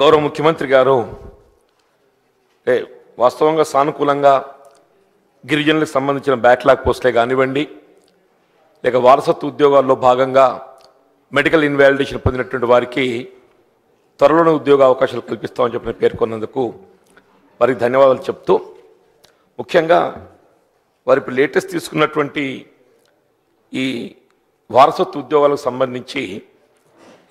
గౌరవ ముఖ్యమంత్రి గారు ఏ, వాస్తవంగా సానుకూలంగా గిరిజనులకు సంబంధించిన బ్యాక్లాగ్ పోస్టులే కానివ్వండి లేక వారసత్వ ఉద్యోగాల్లో భాగంగా మెడికల్ ఇన్వాలిడేషన్ పొందినటువంటి వారికి త్వరలోనే ఉద్యోగ అవకాశాలు కల్పిస్తామని చెప్పిన పేర్కొన్నందుకు వారికి ధన్యవాదాలు చెప్తూ ముఖ్యంగా వారి ఇప్పుడు లేటెస్ట్ తీసుకున్నటువంటి ఈ వారసత్వ ఉద్యోగాలకు సంబంధించి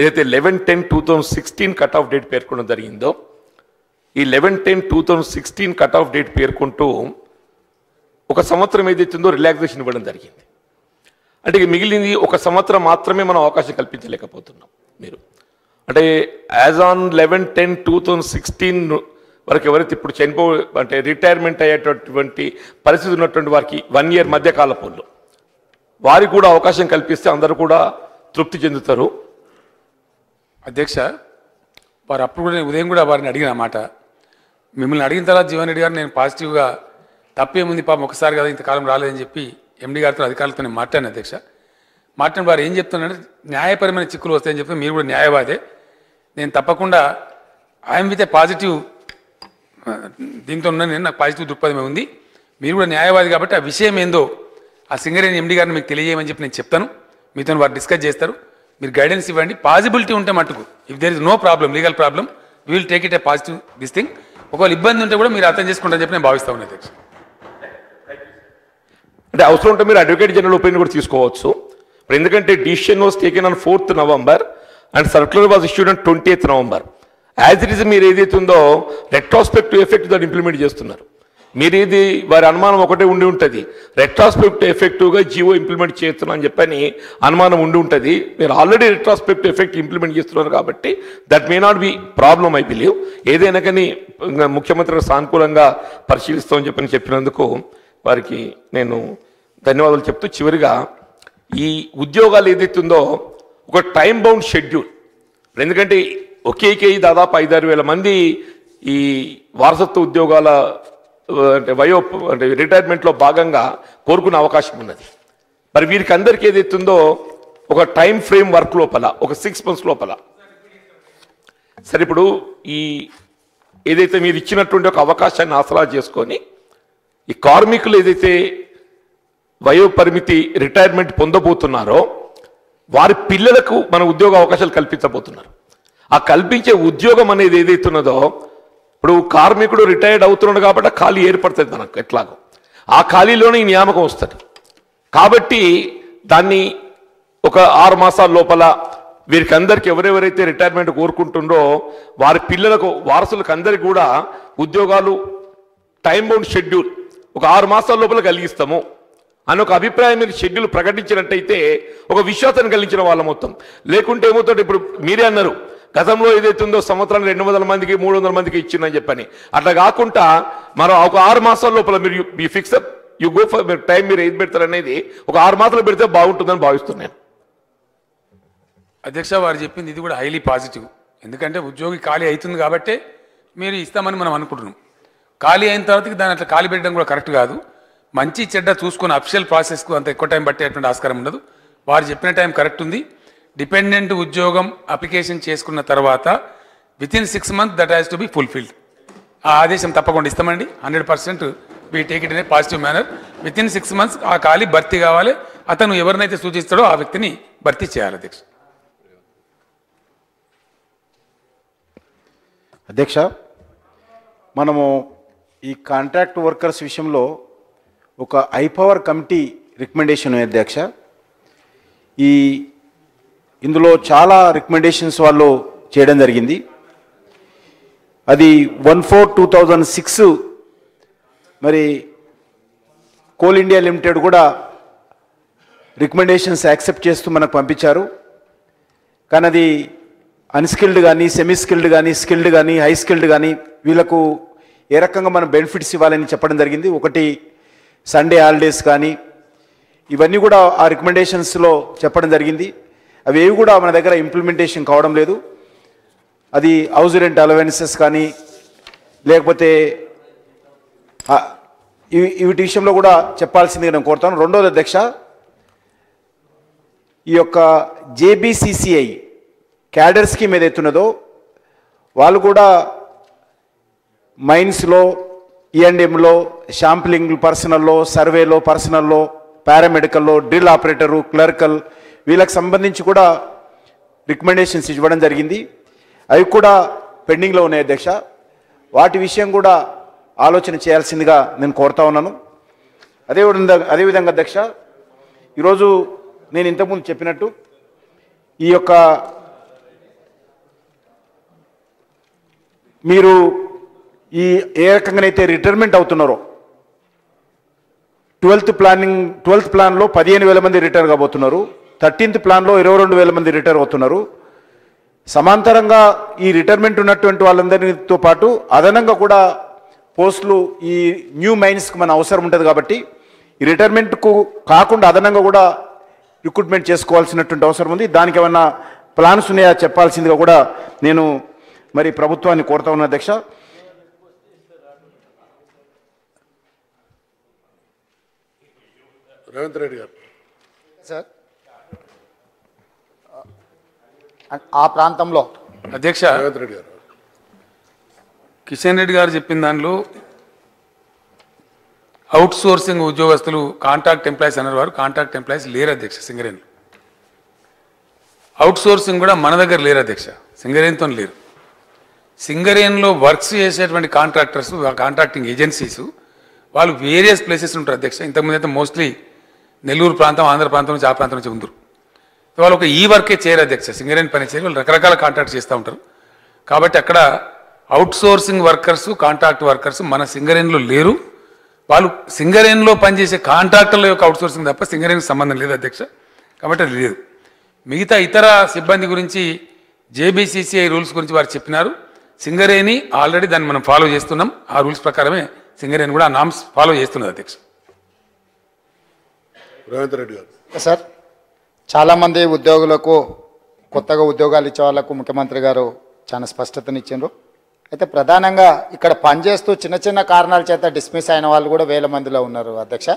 ఏదైతే eleven ten two thousand sixteen cut off date పేర్కొనడం జరిగిందో ఈ eleven ten two thousand sixteen cut off date పేర్కొంటూ ఒక సంవత్సరం ఏదైతుందో రిలాక్సేషన్ ఇవ్వడం జరిగింది. అంటే ఇక మిగిలింది ఒక సంవత్సరం మాత్రమే మనం అవకాశం కల్పించలేకపోతున్నాం మీరు. అంటే as on eleven ten two thousand sixteen వరకు ఎవరైతే ఇప్పుడు చనిపో అంటే రిటైర్మెంట్ అయ్యేటటువంటి పరిస్థితి ఉన్నటువంటి వారికి వన్ ఇయర్ మధ్య కాలపోళ్ళు వారికి కూడా అవకాశం కల్పిస్తే అందరూ కూడా తృప్తి చెందుతారు. అధ్యక్ష వారు అప్పుడు కూడా నేను ఉదయం కూడా వారిని అడిగిన మాట. మిమ్మల్ని అడిగిన తర్వాత జీవన్ రెడ్డి గారు నేను పాజిటివ్గా తప్పేముంది పాపం ఒకసారి కదా ఇంతకాలం రాలేదని చెప్పి ఎండి గారితో అధికారులతో నేను మాట్లాడిన అధ్యక్ష. మాట్లాడిన వారు ఏం చెప్తున్నారంటే న్యాయపరమైన చిక్కులు వస్తాయని చెప్పి మీరు కూడా న్యాయవాదే. నేను తప్పకుండా ఐఎమ్ విత్ ఏ పాజిటివ్ దీంతో ఉన్న నేను నాకు పాజిటివ్ దృక్పథమే ఉంది. మీరు కూడా న్యాయవాది కాబట్టి ఆ విషయం ఏందో ఆ సింగరేణి ఎండి గారిని మీకు తెలియజేయమని చెప్పి నేను చెప్తాను. మీతో వారు డిస్కస్ చేస్తారు. మీరు గైడెన్స్ ఇవ్వండి. పాజిబిలిటీ ఉంటే మట్టుకు. If there is no problem legal problem we will take it a positive this thing ఒకవేళ ఇబ్బంది ఉంటే కూడా మీరు అర్థం చేసుకుంటారని చెప్పి నేను భావిస్తా ఉన్నాను అధ్యక్ష. అంటే అవసరం ఉంటే మీరు అడ్వకేట్ జనరల్ ఒపీనియన్ కూడా తీసుకోవచ్చు. ఇప్పుడు ఎందుకంటే decision was taken on fourth November and circular was issued on twenty eighth November as it is మీరు ఏదైతే ఉందో రెట్రాస్పెక్టివ్ ఎఫెక్ట్ దాన్ని ఇంప్లిమెంట్ చేస్తున్నారు. మీరు ఇది వారి అనుమానం ఒకటే ఉండి ఉంటుంది. రెట్రాస్పెక్ట్ ఎఫెక్టివ్గా జియో ఇంప్లిమెంట్ చేస్తున్నా అని చెప్పని అనుమానం ఉండి ఉంటుంది. మీరు ఆల్రెడీ రెట్రాస్పెక్ట్ ఎఫెక్ట్ ఇంప్లిమెంట్ చేస్తున్నారు కాబట్టి that may not be problem I believe ఏదైనా కానీ ముఖ్యమంత్రి సానుకూలంగా పరిశీలిస్తామని చెప్పని చెప్పినందుకు వారికి నేను ధన్యవాదాలు చెప్తూ చివరిగా ఈ ఉద్యోగాలు ఏదైతే ఉందో ఒక టైం బౌండ్ షెడ్యూల్ ఎందుకంటే ఒకేకే దాదాపు ఐదారు వేల మంది ఈ వారసత్వ ఉద్యోగాల అంటే వయో అంటే రిటైర్మెంట్లో భాగంగా కోరుకునే అవకాశం ఉన్నది. మరి వీరికి అందరికీ ఏదైతుందో ఒక టైం ఫ్రేమ్ వర్క్ లోపల ఒక సిక్స్ మంత్స్ లోపల. సరే ఇప్పుడు ఈ ఏదైతే మీరు ఇచ్చినటువంటి ఒక అవకాశాన్ని ఆసరా చేసుకొని ఈ కార్మికులు ఏదైతే వయో పరిమితి రిటైర్మెంట్ పొందబోతున్నారో వారి పిల్లలకు మన ఉద్యోగ అవకాశాలు కల్పించబోతున్నారు. ఆ కల్పించే ఉద్యోగం అనేది ఏదైతున్నదో ఉన్నదో ఇప్పుడు కార్మికుడు రిటైర్డ్ అవుతున్నాడు కాబట్టి ఆ ఖాళీ ఏర్పడుతుంది మనకు ఎట్లాగో. ఆ ఖాళీలోనే ఈ నియామకం వస్తుంది. కాబట్టి దాన్ని ఒక ఆరు మాసాల లోపల వీరికి అందరికి ఎవరెవరైతే రిటైర్మెంట్ కోరుకుంటుండో వారి పిల్లలకు వారసులకు అందరికి కూడా ఉద్యోగాలు టైం బౌండ్ షెడ్యూల్ ఒక ఆరు మాసాల లోపల కలిగిస్తాము అని ఒక అభిప్రాయం మీరు షెడ్యూల్ ప్రకటించినట్టయితే ఒక విశ్వాసాన్ని కలిగించిన వాళ్ళ మొత్తం లేకుంటే ఏమవుతుంది ఇప్పుడు మీరే అన్నారు గతంలో ఏదైతే ఉందో సంవత్సరానికి రెండు వందల మందికి మూడు వందల మందికి ఇచ్చిందని చెప్పని. అట్లా కాకుండా మరో ఒక ఆరు మాసాల లోపల మీరు మీ fix you go for time మీరు ఏది పెడతారనేది ఒక ఆరు మాసాలు పెడితే బాగుంటుందని భావిస్తున్నాను అధ్యక్ష వారు చెప్పింది ఇది కూడా హైలీ పాజిటివ్ ఎందుకంటే ఉద్యోగి ఖాళీ అవుతుంది కాబట్టే మీరు ఇస్తామని మనం అనుకుంటున్నాం. ఖాళీ అయిన తర్వాత దాని అట్లా ఖాళీ పెట్టడం కూడా కరెక్ట్ కాదు. మంచి చెడ్డ చూసుకుని అఫిషియల్ ప్రాసెస్కు అంత ఎక్కువ టైం పట్టేటువంటి ఆస్కారం ఉండదు. వారు చెప్పిన టైం కరెక్ట్ ఉంది. డిపెండెంట్ ఉద్యోగం అప్లికేషన్ చేసుకున్న తర్వాత within six month that has to be fulfilled ఆ ఆదేశం తప్పకుండా ఇస్తామండి. Hundred percent we take it in a positive manner within six months ఆ ఖాళీ భర్తీ కావాలి. అతను ఎవరినైతే సూచిస్తాడో ఆ వ్యక్తిని భర్తీ చేయాలి అధ్యక్ష. అధ్యక్ష మనము ఈ కాంట్రాక్ట్ వర్కర్స్ విషయంలో ఒక ఐపవర్ కమిటీ రికమెండేషన్ అధ్యక్ష. ఈ ఇందులో చాలా రికమెండేషన్స్ వాళ్ళు చేయడం జరిగింది. అది one four two thousand six మరి కోల్ ఇండియా లిమిటెడ్ కూడా రికమెండేషన్స్ యాక్సెప్ట్ చేస్తూ మనకు పంపించారు. కానీ అది అన్స్కిల్డ్ కానీ సెమీ స్కిల్డ్ కానీ స్కిల్డ్ కానీ హై స్కిల్డ్ కానీ వీళ్ళకు ఏ రకంగా మనం బెనిఫిట్స్ ఇవ్వాలని చెప్పడం జరిగింది. ఒకటి సండే హాలిడేస్ కానీ ఇవన్నీ కూడా ఆ రికమెండేషన్స్లో చెప్పడం జరిగింది. అవి ఏవి కూడా మన దగ్గర ఇంప్లిమెంటేషన్ కావడం లేదు. అది హౌస్ రెంట్ అలవెన్సెస్ కానీ లేకపోతే ఇవి వీటి విషయంలో కూడా చెప్పాల్సిందిగా నేను కోరుతాను. రెండోది అధ్యక్ష ఈ యొక్క జేబీసీసీఐ క్యాడర్ స్కీమ్ ఏదైతున్నదో వాళ్ళు కూడా మైన్స్లో ఈఎండ్ఎంలో షాంప్లింగ్ పర్సనల్లో సర్వేలో పర్సనల్లో పారామెడికల్లో డ్రిల్ ఆపరేటరు క్లర్కల్ వీళ్ళకి సంబంధించి కూడా రికమెండేషన్స్ ఇవ్వడం జరిగింది. అవి కూడా పెండింగ్లో ఉన్నాయి అధ్యక్ష. వాటి విషయం కూడా ఆలోచన చేయాల్సిందిగా నేను కోరుతా ఉన్నాను. అదేవిధంగా అదేవిధంగా అధ్యక్ష ఈరోజు నేను ఇంతకుముందు చెప్పినట్టు ఈ యొక్క మీరు ఈ ఏ రకంగానైతే రిటైర్మెంట్ అవుతున్నారో ట్వెల్త్ ప్లానింగ్ ట్వెల్త్ ప్లాన్లో పదిహేను వేల మంది రిటైర్ కాబోతున్నారు. థర్టీన్త్ ప్లాన్లో ఇరవై రెండు వేల మంది రిటైర్ అవుతున్నారు. సమాంతరంగా ఈ రిటైర్మెంట్ ఉన్నటువంటి వాళ్ళందరితో పాటు అదనంగా కూడా పోస్టులు ఈ న్యూ మైన్స్కి మన అవసరం ఉంటుంది కాబట్టి ఈ రిటైర్మెంట్కు కాకుండా అదనంగా కూడా రిక్రూట్మెంట్ చేసుకోవాల్సినటువంటి అవసరం ఉంది. దానికి ఏమన్నా ప్లాన్స్ ఉన్నాయా చెప్పాల్సిందిగా కూడా నేను మరి ప్రభుత్వాన్ని కోరుతా ఉన్నా అధ్యక్ష. రేవంత్ రెడ్డి గారు. సార్ ఆ ప్రాంతంలో. అధ్యక్ష రేవంత్ రెడ్డి గారు. కిషన్ రెడ్డి గారు చెప్పిన దానిలో అవుట్ సోర్సింగ్ ఉద్యోగస్తులు కాంట్రాక్ట్ ఎంప్లాయీస్ అన్నారు వారు. కాంట్రాక్ట్ ఎంప్లాయీస్ లేరు అధ్యక్ష సింగరేణి. అవుట్ సోర్సింగ్ కూడా మన దగ్గర లేరు అధ్యక్ష సింగరేణితో లేరు. సింగరేణిలో వర్క్స్ చేసేటువంటి కాంట్రాక్టర్స్ కాంట్రాక్టింగ్ ఏజెన్సీస్ వాళ్ళు వేరియస్ ప్లేసెస్ ఉంటారు అధ్యక్ష. ఇంతకుముందు అయితే మోస్ట్లీ నెల్లూరు ప్రాంతం ఆంధ్ర ప్రాంతం నుంచి ఆ ప్రాంతం నుంచి ఉందరు. వాళ్ళు ఒక ఈ వర్కే చేయరు అధ్యక్ష సింగరేణి పని చేయరు వాళ్ళు రకరకాల కాంట్రాక్ట్ చేస్తూ ఉంటారు. కాబట్టి అక్కడ outsourcing workers contract workers మన సింగరేణిలో లేరు. వాళ్ళు సింగరేణిలో పనిచేసే కాంట్రాక్టర్ల యొక్క అవుట్ సోర్సింగ్ తప్ప సింగరేణికి సంబంధం లేదు అధ్యక్ష. కాబట్టి అది లేదు. మిగతా ఇతర సిబ్బంది గురించి జేబీసీసీఐ రూల్స్ గురించి వారు చెప్పినారు. సింగరేణి ఆల్రెడీ దాన్ని మనం ఫాలో చేస్తున్నాం. ఆ రూల్స్ ప్రకారమే సింగరేణి కూడా ఆ నామ్స్ ఫాలో చేస్తున్నది అధ్యక్ష. రేవంత్ రెడ్డి గారు. సార్ చాలామంది ఉద్యోగులకు కొత్తగా ఉద్యోగాలు ఇచ్చే వాళ్ళకు ముఖ్యమంత్రి గారు చాలా స్పష్టతనిచ్చిండ్రు. అయితే ప్రధానంగా ఇక్కడ పనిచేస్తూ చిన్న చిన్న కారణాల చేత డిస్మిస్ అయిన వాళ్ళు కూడా వేల మందిలో ఉన్నారు అధ్యక్ష.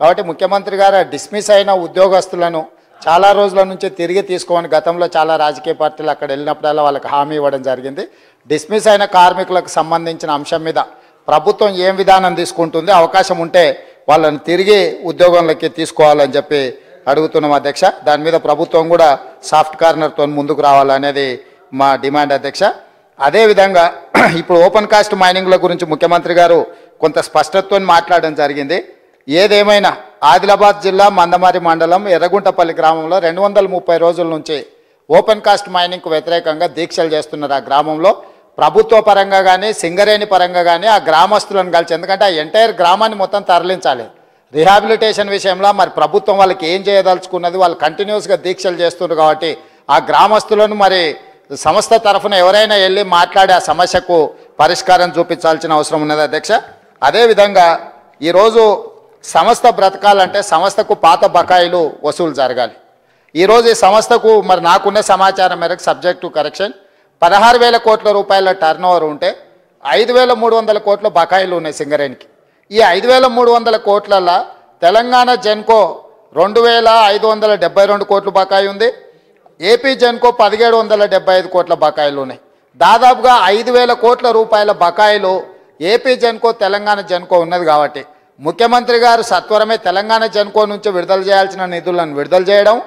కాబట్టి ముఖ్యమంత్రి గారు డిస్మిస్ అయిన ఉద్యోగస్తులను చాలా రోజుల నుంచి తిరిగి తీసుకోమని గతంలో చాలా రాజకీయ పార్టీలు అక్కడ వెళ్ళినప్పుడల్లా వాళ్ళకి హామీ ఇవ్వడం జరిగింది. డిస్మిస్ అయిన కార్మికులకు సంబంధించిన అంశం మీద ప్రభుత్వం ఏం విధానం తీసుకుంటుంది అవకాశం ఉంటే వాళ్ళని తిరిగి ఉద్యోగంలోకి తీసుకోవాలని చెప్పి అడుగుతున్నాం అధ్యక్ష. దాని మీద ప్రభుత్వం కూడా సాఫ్ట్ కార్నర్తో ముందుకు రావాలనేది మా డిమాండ్ అధ్యక్ష. అదేవిధంగా ఇప్పుడు ఓపెన్ కాస్ట్ మైనింగ్ల గురించి ముఖ్యమంత్రి గారు కొంత స్పష్టతతో మాట్లాడడం జరిగింది. ఏదేమైనా ఆదిలాబాద్ జిల్లా మందమారి మండలం ఎర్రగుంటపల్లి గ్రామంలో రెండు వందల ముప్పై రోజుల నుంచి ఓపెన్ కాస్ట్ మైనింగ్కు వ్యతిరేకంగా దీక్షలు చేస్తున్నారు ఆ గ్రామంలో. ప్రభుత్వ పరంగా కానీ సింగరేణి పరంగా కానీ ఆ గ్రామస్తులను కలిసి ఎందుకంటే ఆ ఎంటైర్ గ్రామాన్ని మొత్తం తరలించాలి. రిహాబిలిటేషన్ విషయంలో మరి ప్రభుత్వం వాళ్ళకి ఏం చేయదలుచుకున్నది వాళ్ళు కంటిన్యూస్గా దీక్షలు చేస్తున్నారు కాబట్టి ఆ గ్రామస్తులను మరి సంస్థ తరఫున ఎవరైనా వెళ్ళి మాట్లాడే ఆ సమస్యకు పరిష్కారం చూపించాల్సిన అవసరం ఉన్నది అధ్యక్ష. అదేవిధంగా ఈరోజు సంస్థ బ్రతకాలంటే సంస్థకు పాత బకాయిలు వసూలు జరగాలి. ఈరోజు ఈ సంస్థకు మరి నాకున్న సమాచారం మేరకు సబ్జెక్టు కరెక్షన్ పదహారు వేల కోట్ల రూపాయల టర్న్ ఉంటే ఐదు వేల మూడు వందల కోట్ల బకాయిలు ఉన్నాయి సింగరేణికి. ఈ ఐదు వేల మూడు వందల కోట్లల్లో తెలంగాణ జెన్కో రెండు వేల ఐదు వందల డెబ్బై రెండు కోట్లు బకాయి ఉంది. ఏపీ జెన్కో పదిహేడు వందల డెబ్బై ఐదు కోట్ల బకాయిలు ఉన్నాయి. దాదాపుగా ఐదు వేల కోట్ల రూపాయల బకాయిలు ఏపీ జెన్కో తెలంగాణ జెన్కో ఉన్నది కాబట్టి ముఖ్యమంత్రి గారు సత్వరమే తెలంగాణ జెన్కో నుంచి విడుదల చేయాల్సిన నిధులను విడుదల చేయడం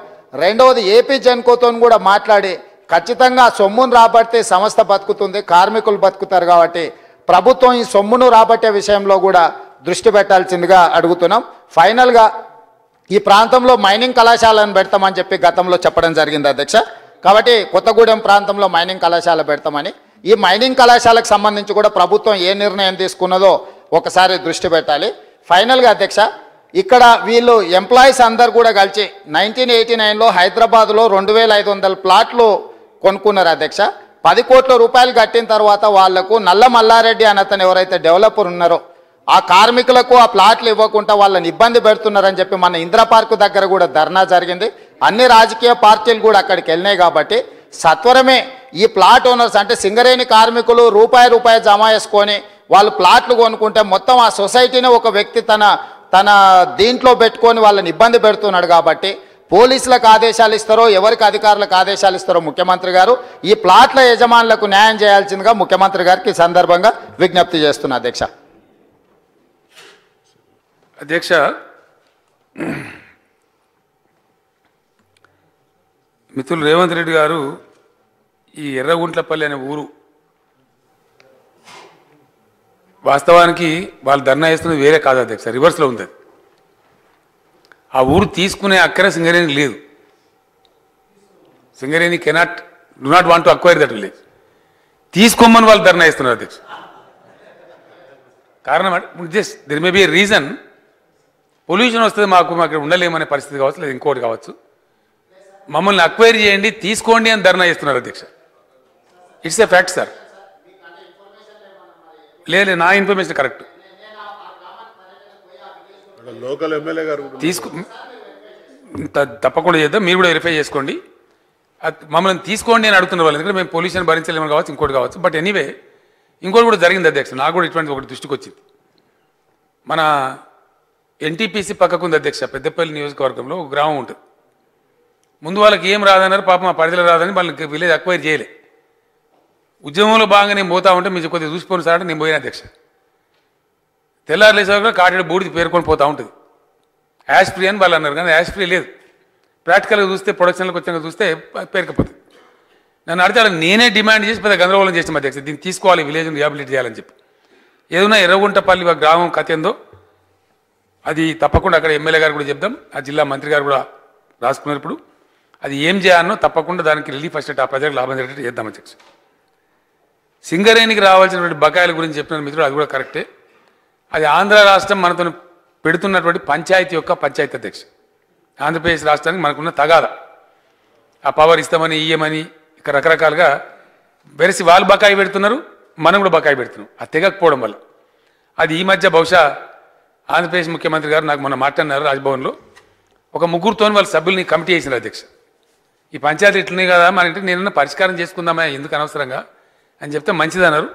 రెండవది ఏపీ జెన్కోతో కూడా మాట్లాడి ఖచ్చితంగా సొమ్మును రాబడితే సంస్థ బతుకుతుంది కార్మికులు బతుకుతారు కాబట్టి ప్రభుత్వం ఈ సొమ్మును రాబట్టే విషయంలో కూడా దృష్టి పెట్టాల్సిందిగా అడుగుతున్నాం. ఫైనల్గా ఈ ప్రాంతంలో మైనింగ్ కళాశాలను పెడతామని చెప్పి గతంలో చెప్పడం జరిగింది అధ్యక్ష. కాబట్టి కొత్తగూడెం ప్రాంతంలో మైనింగ్ కళాశాల పెడతామని. ఈ మైనింగ్ కళాశాలకు సంబంధించి కూడా ప్రభుత్వం ఏ నిర్ణయం తీసుకున్నదో ఒకసారి దృష్టి పెట్టాలి. ఫైనల్గా అధ్యక్ష ఇక్కడ వీళ్ళు ఎంప్లాయీస్ అందరు కూడా కలిసి నైన్టీన్ ఎయిటీ నైన్లో హైదరాబాద్లో రెండు వేల ఐదు వందల ప్లాట్లు కొనుక్కున్నారు అధ్యక్ష. పది కోట్ల రూపాయలు కట్టిన తర్వాత వాళ్ళకు నల్ల మల్లారెడ్డి అని అతను ఎవరైతే డెవలపర్ ఉన్నారో ఆ కార్మికులకు ఆ ప్లాట్లు ఇవ్వకుండా వాళ్ళని ఇబ్బంది పెడుతున్నారని చెప్పి మన ఇందిరా పార్కు దగ్గర కూడా ధర్నా జరిగింది. అన్ని రాజకీయ పార్టీలు కూడా అక్కడికి వెళ్ళినాయి కాబట్టి సత్వరమే ఈ ప్లాట్ ఓనర్స్ అంటే సింగరేణి కార్మికులు రూపాయి రూపాయి జమ చేసుకొని వాళ్ళు ప్లాట్లు కొనుక్కుంటే మొత్తం ఆ సొసైటీని ఒక వ్యక్తి తన తన దీంట్లో పెట్టుకొని వాళ్ళని ఇబ్బంది పెడుతున్నాడు కాబట్టి పోలీసులకు ఆదేశాలు ఇస్తారో ఎవరికి అధికారులకు ఆదేశాలు ఇస్తారో ముఖ్యమంత్రి గారు ఈ ప్లాట్ల యజమానులకు న్యాయం చేయాల్సిందిగా ముఖ్యమంత్రి గారికి ఈ సందర్భంగా విజ్ఞప్తి చేస్తున్నా అధ్యక్ష. అధ్యక్ష మిత్రులు రేవంత్ రెడ్డి గారు ఈ ఎర్రగుంట్లపల్లి అనే ఊరు వాస్తవానికి వాళ్ళు ధర్నా చేస్తున్నది వేరే కాదు అధ్యక్ష రివర్స్లో ఉంది అది. ఆ ఊరు తీసుకునే అక్కర సింగరేణి లేదు. Singareni cannot do not want to acquire that village. తీసుకోమని వాళ్ళు ధర్నా ఇస్తున్నారు అధ్యక్ష. కారణం just there may be a reason pollution వస్తుంది మాకు మాకు ఇక్కడ ఉండలేమనే పరిస్థితి కావచ్చు లేదా ఇంకోటి కావచ్చు. మమ్మల్ని అక్వైర్ చేయండి తీసుకోండి అని ధర్నా చేస్తున్నారు అధ్యక్ష. ఇట్స్ ఏ ఫ్యాక్ట్ సార్ లేదు నా ఇన్ఫర్మేషన్ కరెక్ట్ లోకల్ ఎమ్మెల్యే గారు తీసుకు తప్పకుండా చేద్దాం మీరు కూడా వెరిఫై చేసుకోండి. మమ్మల్ని తీసుకోండి అని అడుగుతున్న వాళ్ళు ఎందుకంటే మేము పొల్యూషన్ భరించలేము కావచ్చు ఇంకోటి కావచ్చు. బట్ ఎనీవే ఇంకోటి కూడా జరిగింది అధ్యక్ష నాకు కూడా ఇటువంటి ఒకటి దృష్టికి వచ్చింది మన ఎన్టీపీసీ పక్కకుంది అధ్యక్ష పెద్దపల్లి నియోజకవర్గంలో ఒక గ్రామం ఉంటుంది. ముందు వాళ్ళకి ఏం రాదన్నారు పాపం ఆ పరిధిలో రాదని వాళ్ళకి విలేజ్ అక్వైర్ చేయలే. ఉద్యమంలో భాగంగా నేను పోతా ఉంటే మీరు కొద్దిగా చూసిపోను సార్ అంటే నేను పోయిన అధ్యక్ష. తెల్లారు లేచేవారు కాటేడు బూడిది పేరుకొని పోతూ ఉంటుంది. యాష్ ఫ్రీ అని వాళ్ళు అన్నారు కానీ యాష్ ఫ్రీ లేదు. ప్రాక్టికల్గా చూస్తే ప్రొడక్షన్లకు వచ్చాక చూస్తే ప- పేరుకపోతుంది నన్ను అడిగితే నేనే డిమాండ్ చేసి పెద్ద గందరగోళం చేసిన అధ్యక్ష. దీన్ని తీసుకోవాలి విలేజ్ రిహాబిలిట్ చేయాలని చెప్పి. ఏదైనా ఎర్రగుంటపల్లి ఒక గ్రామం కథ ఏందో? అది తప్పకుండా అక్కడ ఎమ్మెల్యే గారు కూడా చెప్దాం. ఆ జిల్లా మంత్రి గారు కూడా రాసుకున్నారు ఇప్పుడు. అది ఏం చేయాలనో తప్పకుండా దానికి రిలీఫ్ ఫస్ట్ ఆ ప్రజలకు లాభం జరిగేటట్టు చేద్దాం అధ్యక్ష. సింగరేణికి రావాల్సినటువంటి బకాయిల గురించి చెప్పిన మిత్రుడు అది కూడా కరెక్టే. అది ఆంధ్ర రాష్ట్రం మనతో పెడుతున్నటువంటి పంచాయతీ యొక్క పంచాయతీ అధ్యక్ష. ఆంధ్రప్రదేశ్ రాష్ట్రానికి మనకున్న తగాద. ఆ పవర్ ఇస్తామని ఇయ్యమని ఇక రకరకాలుగా వెరసి వాళ్ళు బకాయి పెడుతున్నారు మనం కూడా బకాయి పెడుతున్నాం. అది తెగకపోవడం వల్ల. అది ఈ మధ్య బహుశా ఆంధ్రప్రదేశ్ ముఖ్యమంత్రి గారు నాకు మొన్న మాట్లాడినారు రాజ్భవన్లో. ఒక ముగ్గురుతో వాళ్ళ సభ్యుల్ని కమిటీ చేసిన అధ్యక్ష. ఈ పంచాయతీ ఇట్లున్నాయి కదా మన ఇంటికి నేను పరిష్కారం చేసుకుందామా? ఎందుకు అనవసరంగా? అని చెప్తే మంచిదన్నారు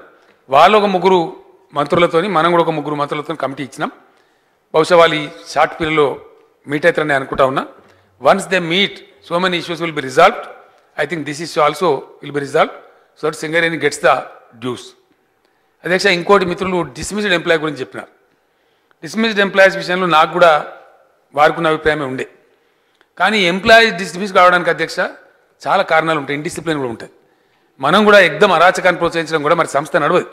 వాళ్ళు ఒక ముగ్గురు మంత్రులతోని మనం కూడా ఒక ముగ్గురు మంత్రులతో కమిటీ ఇచ్చినాం. బహుశా వాళ్ళు ఈ షార్ట్ పీరియడ్లో మీట్ అవుతారని అనుకుంటా ఉన్నా. Once they meet so many issues will be resolved I think this is also will be resolve so that Singareni gets the dues అధ్యక్ష ఇంకోటి మిత్రులు డిస్మిస్డ్ ఎంప్లాయ్ గురించి చెప్పినారు. డిస్మిస్డ్ ఎంప్లాయీస్ విషయంలో నాకు కూడా వారికి అభిప్రాయమే ఉండే. కానీ ఎంప్లాయీస్ డిస్మిస్ కావడానికి అధ్యక్ష చాలా కారణాలు ఉంటాయి. ఇండిసిప్లిన్ కూడా ఉంటుంది మనం కూడా ఎగ్దం అరాచకాన్ని ప్రోత్సహించడం కూడా మరి సంస్థ నడవదు.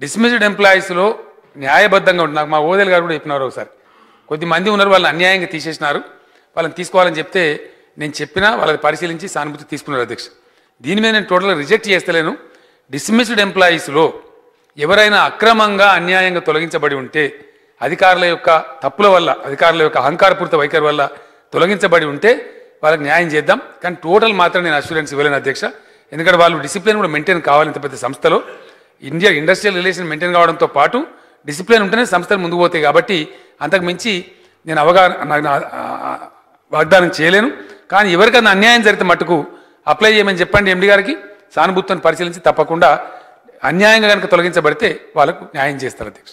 డిస్మిస్డ్ ఎంప్లాయీస్లో న్యాయబద్ధంగా ఉంటుంది నాకు మా ఓదేలు గారు కూడా చెప్పినారు ఒకసారి. కొద్ది మంది ఉన్నారు వాళ్ళని అన్యాయంగా తీసేసినారు. వాళ్ళని తీసుకోవాలని చెప్తే నేను చెప్పినా వాళ్ళని పరిశీలించి సానుభూతి తీసుకున్నారు అధ్యక్ష. దీని మీద నేను టోటల్గా రిజెక్ట్ చేస్తలేను. డిస్మిస్డ్ ఎంప్లాయీస్లో ఎవరైనా అక్రమంగా అన్యాయంగా తొలగించబడి ఉంటే అధికారుల యొక్క తప్పుల వల్ల అధికారుల యొక్క అహంకారపూరిత వైఖరి వల్ల తొలగించబడి ఉంటే వాళ్ళకి న్యాయం చేద్దాం. కానీ టోటల్ మాత్రం నేను అష్యూరెన్స్ ఇవ్వలేను అధ్యక్ష. ఎందుకంటే వాళ్ళు డిసిప్లిన్ కూడా మెయింటైన్ కావాలి ఇంత పెద్ద సంస్థలో. ఇండియా ఇండస్ట్రియల్ రిలేషన్ మెయింటైన్ కావడంతో పాటు డిసిప్లిన్ ఉంటేనే సంస్థలు ముందుకు పోతాయి కాబట్టి అంతకు మించి నేను అవగాహన వాగ్దానం చేయలేను. కానీ ఎవరికైనా అన్యాయం జరిగితే మట్టుకు అప్లై చేయమని చెప్పండి ఎండి గారికి. సానుభూతిని పరిశీలించి తప్పకుండా అన్యాయంగా కనుక తొలగించబడితే వాళ్ళకు న్యాయం చేస్తారు అధ్యక్ష.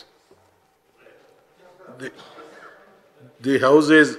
The is